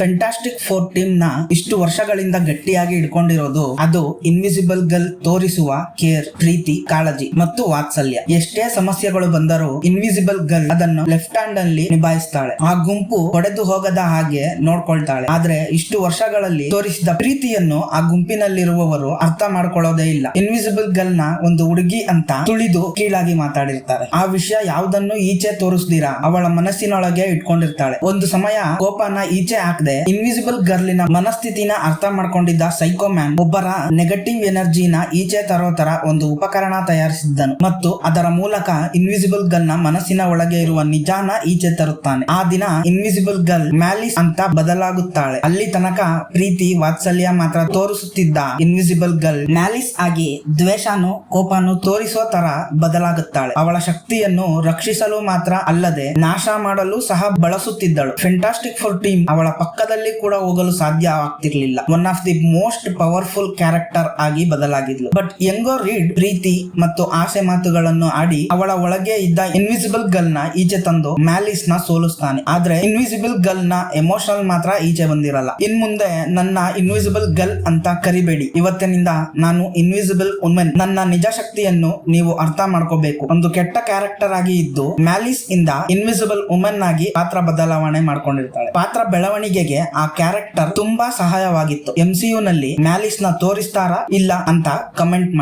Fantastic four ಟೀಮ್ನ ಇಷ್ಟು ವರ್ಷಗಳಿಂದ ಗಟ್ಟಿಯಾಗಿ ಇಟ್ಕೊಂಡಿರೋದು ಅದು ಇನ್ವಿಸಿಬಲ್ ಗರ್ಲ್ ತೋರಿಸುವ ಕೇರ್, ಪ್ರೀತಿ, ಕಾಳಜಿ ಮತ್ತು ವಾತ್ಸಲ್ಯ. ಎಷ್ಟೇ ಸಮಸ್ಯೆಗಳು ಬಂದರೂ ಇನ್ವಿಸಿಬಲ್ ಗರ್ಲ್ ಅದನ್ನು ಲೆಫ್ಟ್ ಹ್ಯಾಂಡ್ ಅಲ್ಲಿ ನಿಭಾಯಿಸ್ತಾಳೆ. ಆ ಗುಂಪು ಹೊಡೆದು ಹೋಗದ ಹಾಗೆ ನೋಡ್ಕೊಳ್ತಾಳೆ. ಆದ್ರೆ ಇಷ್ಟು ವರ್ಷಗಳಲ್ಲಿ ತೋರಿಸಿದ ಪ್ರೀತಿಯನ್ನು ಆ ಗುಂಪಿನಲ್ಲಿರುವವರು ಅರ್ಥ ಮಾಡ್ಕೊಳ್ಳೋದೇ ಇಲ್ಲ. ಇನ್ವಿಸಿಬಲ್ ಗರ್ಲ್ನ ಒಂದು ಹುಡುಗಿ ಅಂತ ತುಳಿದು ಕೀಳಾಗಿ ಮಾತಾಡಿರ್ತಾರೆ. ಆ ವಿಷಯ ಯಾವುದನ್ನು ಈಚೆ ತೋರಿಸ್ದಿರಾ ಅವಳ ಮನಸ್ಸಿನೊಳಗೆ ಇಟ್ಕೊಂಡಿರ್ತಾಳೆ. ಒಂದು ಸಮಯ ಕೋಪನ ಈಚೆ ಹಾಕದೆ ಇನ್ವಿಸಿಬಲ್ ಗರ್ಲಿನ ಮನಸ್ಥಿತಿನ ಅರ್ಥ ಮಾಡ್ಕೊಂಡಿದ್ದ ಸೈಕೋ ಮ್ಯಾನ್ ಒಬ್ಬರ ನೆಗೆಟಿವ್ ಎನರ್ಜಿನ ಈಚೆ ತರೋ ತರ ಒಂದು ಉಪಕರಣ ತಯಾರಿಸಿದ್ದನು ಮತ್ತು ಅದರ ಮೂಲಕ ಇನ್ವಿಸಿಬಲ್ ಗರ್ಲ್ನ ಮನಸ್ಸಿನ ಒಳಗೆ ಇರುವ ನಿಜಾನ ಈಚೆ ತರುತ್ತಾನೆ. ಆ ದಿನ ಇನ್ವಿಸಿಬಲ್ ಗರ್ಲ್ ಮ್ಯಾಲಿಸ್ ಅಂತ ಬದಲಾಗುತ್ತಾಳೆ. ಅಲ್ಲಿ ತನಕ ಪ್ರೀತಿ, ವಾತ್ಸಲ್ಯ ಮಾತ್ರ ತೋರಿಸುತ್ತಿದ್ದ ಇನ್ವಿಸಿಬಲ್ ಗರ್ಲ್ ಮ್ಯಾಲಿಸ್ ಆಗಿ ದ್ವೇಷನು ಕೋಪನು ತೋರಿಸೋ ತರ ಬದಲಾಗುತ್ತಾಳೆ. ಅವಳ ಶಕ್ತಿಯನ್ನು ರಕ್ಷಿಸಲು ಮಾತ್ರ ಅಲ್ಲದೆ ನಾಶ ಮಾಡಲು ಸಹ ಬಳಸುತ್ತಿದ್ದಳು. ಫೆಂಟಾಸ್ಟಿಕ್ ಫೋರ್ ಟೀಮ್ ಅವಳ ಪಕ್ಕದಲ್ಲಿ ಕೂಡ ಹೋಗಲು ಸಾಧ್ಯ ಆಗ್ತಿರ್ಲಿಲ್ಲ. One of the most powerful character ಆಗಿ ಬದಲಾಗಿದ್ಲು. ಬಟ್ ಯಂಗೋ ರೀಡ್ ಪ್ರೀತಿ ಮತ್ತು ಆಸೆ ಮಾತುಗಳನ್ನು ಆಡಿ ಅವಳ ಒಳಗೆ ಇದ್ದ ಇನ್ವಿಸಿಬಲ್ ಗರ್ಲ್ನ ಈಚೆ ತಂದು ಮ್ಯಾಲಿಸ್ನ ಸೋಲಿಸ್ತಾನೆ. ಆದ್ರೆ ಇನ್ವಿಸಿಬಲ್ ಗರ್ಲ್ನ ಎಮೋಷನಲ್ ಮಾತ್ರ ಈಚೆ ಬಂದಿರಲ್ಲ. ಇನ್ ಮುಂದೆ ನನ್ನ ಇನ್ವಿಸಿಬಲ್ ಗರ್ಲ್ ಅಂತ ಕರಿಬೇಡಿ. ಇವತ್ತಿನಿಂದ ನಾನು ಇನ್ವಿಸಿಬಲ್ ವುಮೆನ್ ನನ್ನ ನಿಜ ಶಕ್ತಿಯನ್ನು ನೀವು ಅರ್ಥ ಮಾಡ್ಕೋಬೇಕು. ಒಂದು ಕೆಟ್ಟ ಕ್ಯಾರೆಕ್ಟರ್ ಆಗಿ ಇದ್ದು ಮ್ಯಾಲಿಸ್ ಇಂದ ಇನ್ವಿಸಿಬಲ್ ವುಮೆನ್ ಆಗಿ ಪಾತ್ರ ಬದಲಾವಣೆ ಮಾಡ್ಕೊಂಡಿರ್ತಾಳೆ. ಪಾತ್ರ ಬೆಳವಣಿಗೆಗೆ ಆ ಕ್ಯಾರೆಕ್ಟರ್ ತುಂಬಾ ಸಹಾಯವಾಗಿತ್ತು. ಎಂ ಸಿ ಯು ನಲ್ಲಿ ಮ್ಯಾಲಿಸ್ನ ತೋರಿಸ್ತಾರಾ ಇಲ್ಲ ಅಂತ ಕಮೆಂಟ್